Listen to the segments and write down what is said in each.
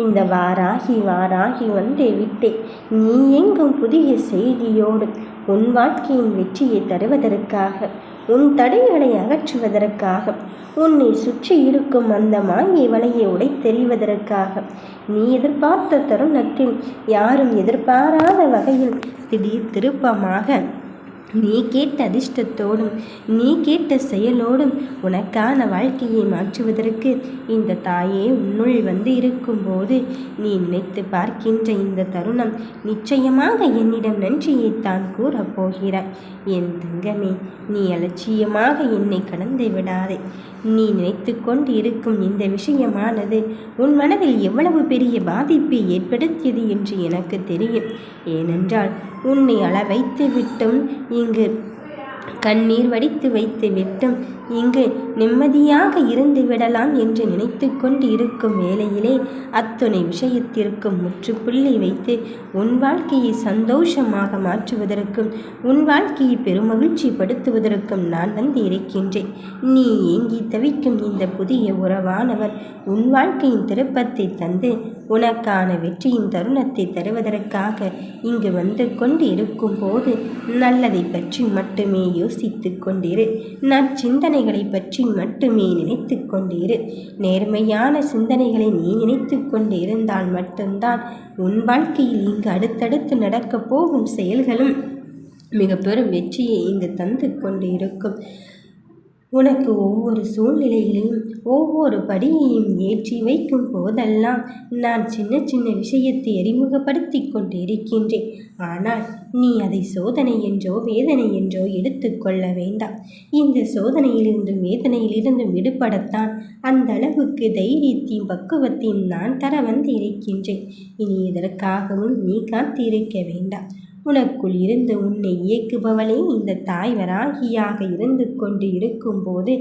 இந்த வாராகி வாராகி வந்தே விட்டே நீ எங்கும் புதிய செய்தியோடு உன் வாழ்க்கையின் வெற்றியை தருவதற்காக உன் தடைகளை அகற்றுவதற்காக உன்னை சுற்றி இருக்கும் அந்த மாயை வலையை உடைத்தெறிவதற்காக நீ எதிர்பார்த்த தருணத்தில் யாரும் எதிர்பாராத வகையில் திடீர் திருப்பமாக நீ கேட்ட அதிர்ஷ்டத்தோடும் நீ கேட்ட செயலோடும் உனக்கான வாழ்க்கையை மாற்றுவதற்கு இந்த தாயே உன்னுள் வந்து இருக்கும்போது நீ நினைத்து பார்க்கின்ற இந்த தருணம் நிச்சயமாக என்னிடம் நன்றியைத்தான் தான் போகிறாய் என் தங்கமே நீ அலட்சியமாக என்னை கடந்து விடாதே. நீ நினைத்து கொண்டு இருக்கும் இந்த விஷயமானது உன் மனதில் எவ்வளவு பெரிய பாதிப்பை ஏற்படுத்தியது என்று எனக்கு தெரியும். ஏனென்றால் உன்னை அள வைத்து விட்டும் இங்கு கண்ணீர் வடித்து வைத்து விட்டும். இங்கு நிம்மதியாக இருந்து விடலாம் என்று நினைத்து கொண்டு இருக்கும் வேளையிலே அத்துணை விஷயத்திற்கும் முற்றுப்புள்ளி வைத்து உன் வாழ்க்கையை சந்தோஷமாக மாற்றுவதற்கும் உன் வாழ்க்கையை பெருமகிழ்ச்சி படுத்துவதற்கும் நான் வந்து இருக்கின்றேன். நீ ஏங்கி தவிக்கும் இந்த புதிய உறவானவர் உன் வாழ்க்கையின் திருப்பத்தை தந்து உனக்கான வெற்றியின் தருணத்தை தருவதற்காக இங்கு வந்து கொண்டு இருக்கும் போது நல்லதை பற்றி மட்டுமே யோசித்து கொண்டிரு. சிந்தனைகளை பற்றி மட்டுமே நினைத்து கொண்டிரு. நேர்மையான சிந்தனைகளை நீ நினைத்து கொண்டு இருந்தால் மட்டும்தான் உன் வாழ்க்கையில் இங்கு அடுத்தடுத்து நடக்கப் போகும் செயல்களும் மிக பெரும் வெற்றியை இங்கு தந்து கொண்டு இருக்கும் உனக்கு ஒவ்வொரு சூழ்நிலையிலும் ஒவ்வொரு படியையும் ஏற்றி வைக்கும் போதெல்லாம் நான் சின்ன சின்ன விஷயத்தை அறிமுகப்படுத்தி கொண்டிருக்கின்றேன். ஆனால் நீ அதை சோதனை என்றோ வேதனை என்றோ எடுத்துக்கொள்ள வேண்டாம். இந்த சோதனையிலிருந்தும் வேதனையிலிருந்தும் விடுபடத்தான் அந்த அளவுக்கு தைரியத்தையும் பக்குவத்தையும் நான் தர வந்து இருக்கின்றேன் இனி இதற்காகவும் நீ காத்திருக்க வேண்டாம். உனக்குள் இருந்து உன்னை இயக்குபவளே இந்த தாய்வராகியாக இருந்து கொண்டு இருக்கும்போது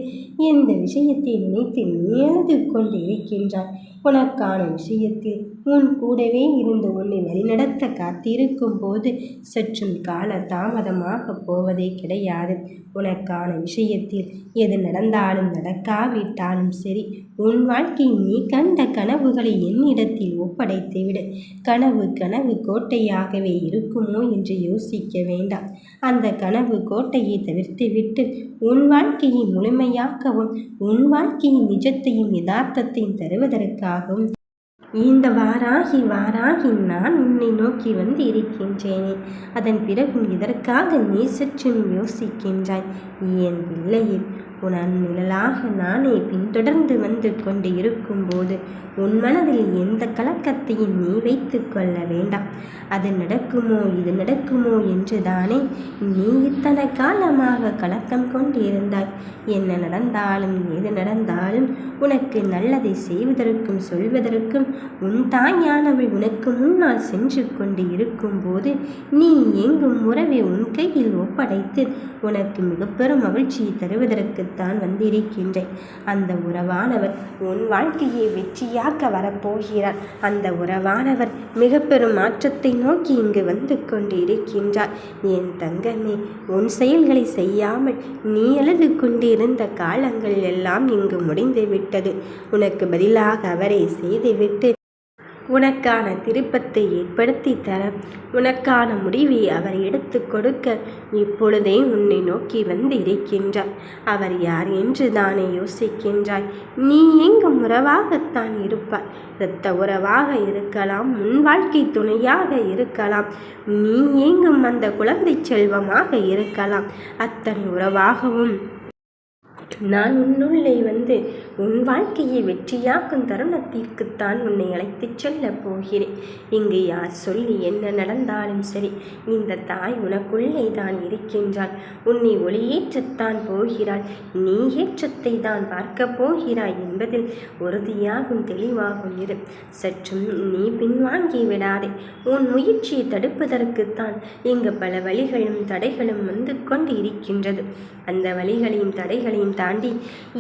எந்த விஷயத்தை நினைத்து நீ கொண்டு இருக்கின்றாய்? உனக்கான விஷயத்தில் உன் கூடவே இருந்து உன்னை வழிநடத்த காத்திருக்கும் போது சற்றும் கால தாமதமாக போவதே கிடையாது. உனக்கான விஷயத்தில் எது நடந்தாலும் நடக்காவிட்டாலும் சரி உன் வாழ்க்கை நீ கண்ட கனவுகளை என்னிடத்தில் ஒப்படைத்து விடு. கனவு கனவு கோட்டையாகவே இருக்குமோ என்று யோசிக்க வேண்டாம். அந்த கனவு கோட்டையை தவிர்த்துவிட்டு உன் வாழ்க்கையை முழுமையாக்கவும் உன் வாழ்க்கையின் நிஜத்தையும் யதார்த்தத்தையும் தருவதற்காகவும். இந்த வாராகி வாராகி நான் உன்னை நோக்கி வந்து இருக்கின்றேனே. அதன் பிறகும் இதற்காக நீ சற்றும் யோசிக்கின்றாய்? என் பிள்ளையில் உன் நிழலாக நானே பின்தொடர்ந்து வந்து கொண்டு இருக்கும்போது உன் மனதில் எந்த கலக்கத்தையும் நீ வைத்து கொள்ள வேண்டாம். அது நடக்குமோ இது நடக்குமோ என்று தானே நீ இத்தனை காலமாக கலக்கம் கொண்டு இருந்தாய் என்ன நடந்தாலும் எது நடந்தாலும் உனக்கு நல்லதை செய்வதற்கும் சொல்வதற்கும் உன் தாயானவள் உனக்கு முன்னால் சென்று கொண்டு இருக்கும்போது நீ எங்கும் உறவை உன் கையில் ஒப்படைத்து உனக்கு மிக பெரும் மகிழ்ச்சியை தருவதற்குத்தான் வந்திருக்கின்றேன். அந்த உறவானவர் உன் வாழ்க்கையை வெற்றியாக்க வரப்போகிறார். அந்த உறவானவர் மிக பெரும் மாற்றத்தை நோக்கி இங்கு வந்து கொண்டு இருக்கின்றார் என் தங்கமே உன் செயல்களை செய்யாமல் நீ எழுது கொண்டிருந்த காலங்கள் எல்லாம் இங்கு முடிந்து விட்டது உனக்கு பதிலாக அவரை செய்துவிட்டு உனக்கான திருப்பத்தை ஏற்படுத்தி தர உனக்கான முடிவை அவர் எடுத்து கொடுக்க இப்பொழுதே உன்னை நோக்கி வந்து இருக்கின்றார் அவர் யார் என்று தானே யோசிக்கின்றாய். நீ எங்கும் உறவாகத்தான் இருப்பாய். இரத்த உறவாக இருக்கலாம் முன் வாழ்க்கை துணையாக இருக்கலாம். நீ எங்கும் அந்த குழந்தை செல்வமாக இருக்கலாம். அத்தனை உறவாகவும் நான் உன்னுள்ளே வந்து உன் வாழ்க்கையை வெற்றியாக்கும் தருணத்திற்குத்தான் உன்னை அழைத்துச் செல்லப் போகிறேன். இங்கு யார் சொல்லி என்ன நடந்தாலும் சரி இந்த தாய் உனக்குள்ளே தான் இருக்கின்றாள். உன்னை ஒளியேற்றத்தான் போகிறாள். நீ ஏற்றத்தை தான் பார்க்கப் போகிறாய் என்பதில் உறுதியாகும் தெளிவாகும் இரு சற்றும் நீ பின்வாங்கி விடாதே உன் முயற்சியை தடுப்பதற்குத்தான் இங்கு பல வழிகளும் தடைகளும் வந்து கொண்டு இருக்கின்றது அந்த வழிகளையும் தடைகளையும் தாண்டி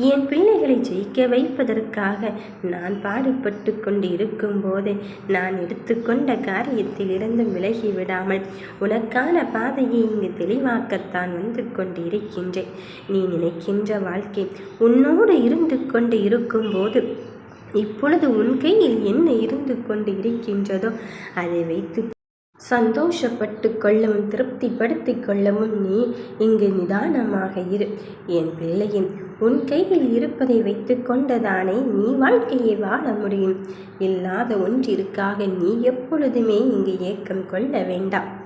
என் பிள்ளைகளை ஜெயிக்க வைப்பதற்காக நான் பாடுபட்டு கொண்டு இருக்கும்போது நான் எடுத்துக்கொண்ட காரியத்திலிருந்து விலகி விடாமல் உனக்கான பாதையை இங்கு தெளிவாக்கத்தான் வந்து கொண்டு இருக்கின்றேன் நீ நினைக்கின்ற வாழ்க்கை உன்னோடு இருந்து கொண்டு இருக்கும்போது இப்பொழுது உன் கையில் என்ன இருந்து கொண்டு இருக்கின்றதோ அதை வைத்து சந்தோஷப்பட்டு கொள்ளவும் திருப்திப்படுத்தி கொள்ளவும் நீ இங்கு நிதானமாக இரு. என் பிள்ளையின் உன் கையில் இருப்பதை வைத்து கொண்டதானே நீ வாழ்க்கையை வாழ முடியும். இல்லாத ஒன்றிற்காக நீ எப்பொழுதுமே இங்கு ஏக்கம் கொள்ள வேண்டாம்.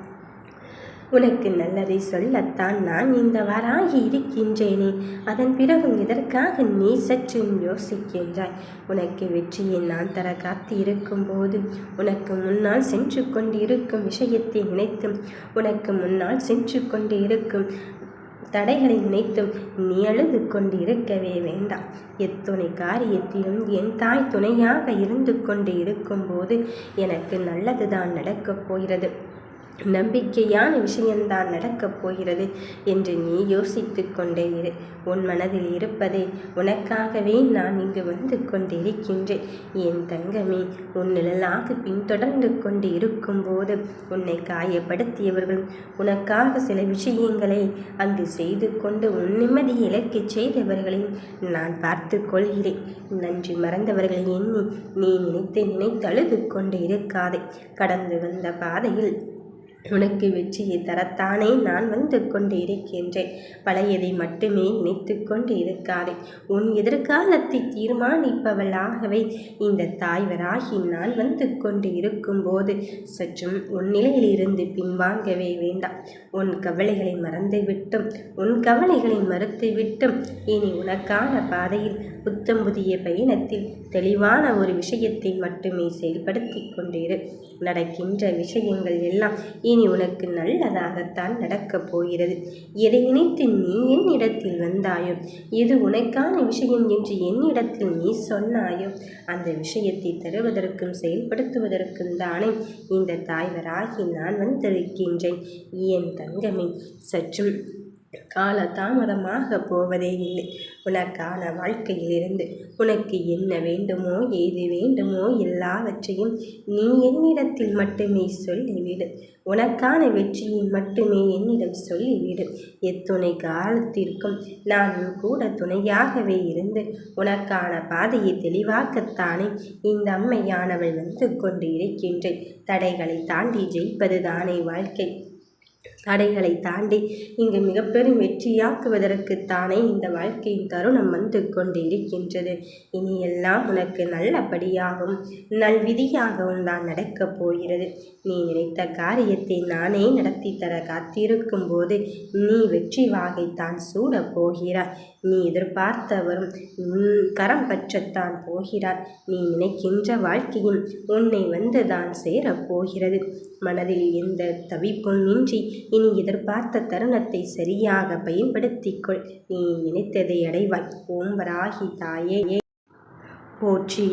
உனக்கு நல்லதை சொல்லத்தான் நான் இந்த வராகி இருக்கின்றேனே. அதன் பிறகும் இதற்காக நீ சற்று யோசிக்கின்றாய்? உனக்கு வெற்றியை நான் தர காத்து இருக்கும்போது உனக்கு முன்னால் சென்று கொண்டு இருக்கும் விஷயத்தை நினைத்தும் உனக்கு முன்னால் சென்று கொண்டு இருக்கும் தடைகளை நினைத்தும் நீ அழுது கொண்டு இருக்கவே வேண்டாம். எத்துணை காரியத்திலும் என் தாய் துணையாக இருந்து கொண்டு இருக்கும்போது எனக்கு நல்லதுதான் நடக்கப் போகிறது. நம்பிக்கையான விஷயம்தான் நடக்கப் போகிறது என்று நீ யோசித்து கொண்டே இரு. உன் மனதில் இருப்பதை உனக்காகவே நான் இங்கு வந்து கொண்டிருக்கின்றேன். என் தங்கமே உன் நிழலாக பின்தொடர்ந்து கொண்டு இருக்கும்போது உன்னை காயப்படுத்தியவர்கள் உனக்காக சில விஷயங்களை அங்கு செய்து கொண்டு உன் நிம்மதி இலக்கு செய்தவர்களையும் நான் பார்த்து கொள்கிறேன். நன்றி மறந்தவர்களை எண்ணி நீ நினைத்து நினைத்தழுது கொண்டு இருக்காதே. கடந்து வந்த பாதையில் உனக்கு வெற்றியை தரத்தானே நான் வந்து கொண்டு இருக்கின்றேன் பழையதை மட்டுமே நினைத்து கொண்டு இருக்காதே. உன் எதிர்காலத்தை தீர்மானிப்பவளாகவே இந்த தாய்வராகி நான் வந்து கொண்டு இருக்கும்போது சற்றும் உன் நிலையிலிருந்து பின்வாங்கவே வேண்டாம். உன் கவலைகளை மறந்துவிட்டும். உன் கவலைகளை மறுத்துவிட்டும். இனி உனக்கான பாதையில் புத்தம் புதிய பயணத்தில் தெளிவான ஒரு விஷயத்தை மட்டுமே செயல்படுத்தி கொண்டிரு. நடக்கின்ற விஷயங்கள் எல்லாம் இனி உனக்கு நல்லதாகத்தான் நடக்கப் போகிறது. எதை நினைத்து நீ என்னிடத்தில் வந்தாயோ? எது உனக்கான விஷயம் என்று என்னிடத்தில் நீ சொன்னாயோ? அந்த விஷயத்தை தருவதற்கும் செயல்படுத்துவதற்கும் தானே இந்த தாய்வராகி நான் வந்திருக்கின்றேன். என் தங்கமே சற்றும் கால தாமதமாக போவதே இல்லை. உனக்கான வாழ்க்கையிலிருந்து உனக்கு என்ன வேண்டுமோ ஏது வேண்டுமோ எல்லாவற்றையும் நீ என்னிடத்தில் மட்டுமே சொல்லிவிடு. உனக்கான வெற்றியை மட்டுமே என்னிடம் சொல்லிவிடு. எத்துணை காலத்திற்கும் நான் கூட துணையாகவே இருந்து உனக்கான பாதையை தெளிவாக்கத்தானே இந்த அம்மையானவள் வந்து கொண்டு இருக்கின்றேன். தடைகளை தாண்டி ஜெயிப்பது தானே வாழ்க்கை. தடைகளை தாண்டி இங்கு மிக பெரும் வெற்றியாக்குவதற்குத்தானே இந்த வாழ்க்கையின் தருணம் வந்து கொண்டு இருக்கின்றது இனி எல்லாம் உனக்கு நல்லபடியாகவும் நல்விதியாகவும் தான் நடக்கப் போகிறது. நீ நினைத்த காரியத்தை நானே நடத்தி தர காத்திருக்கும் போது நீ வெற்றி வாகைத்தான் சூடப் போகிறாய். நீ எதிர்பார்த்தவரும் கரம் பற்றத்தான் போகிறார். நீ நினைக்கின்ற வாழ்க்கையும் உன்னை வந்து தான் சேரப் சேரப்போகிறது மனதில் எந்த தவிப்பும் இன்றி இனி எதிர்பார்த்த தருணத்தை சரியாக பயன்படுத்திக்கொள். நீ நினைத்ததை அடைவாய். ஓம் வராகி தாயே. போற்றி.